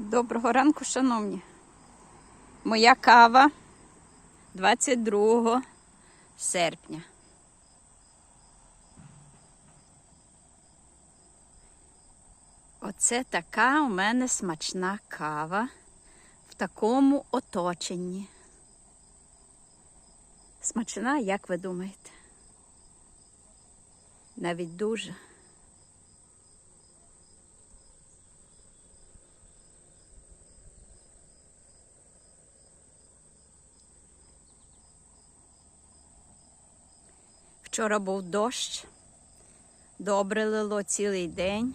Доброго ранку, шановні. Моя кава 22 серпня. Оце така у мене смачна кава в такому оточенні. Смачна, як ви думаєте? Навіть дуже. Вчора був дощ, добре лило цілий день,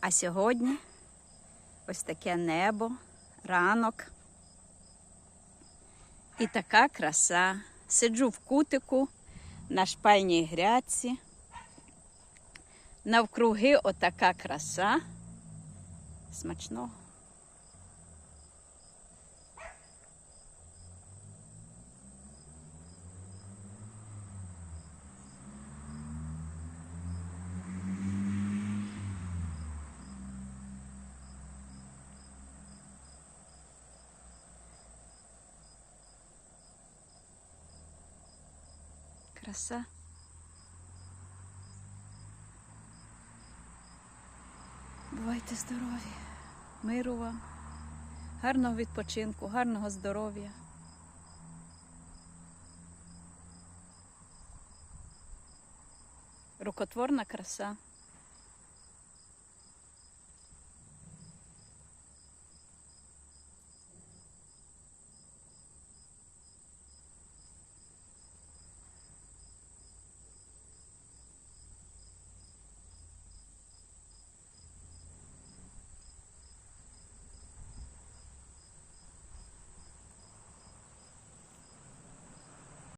а сьогодні ось таке небо, ранок. І така краса. Сиджу в кутику на шпальній грядці. Навкруги отака краса. Смачного. Краса. Бувайте здорові, миру вам, гарного відпочинку, гарного здоров'я. Рукотворна краса.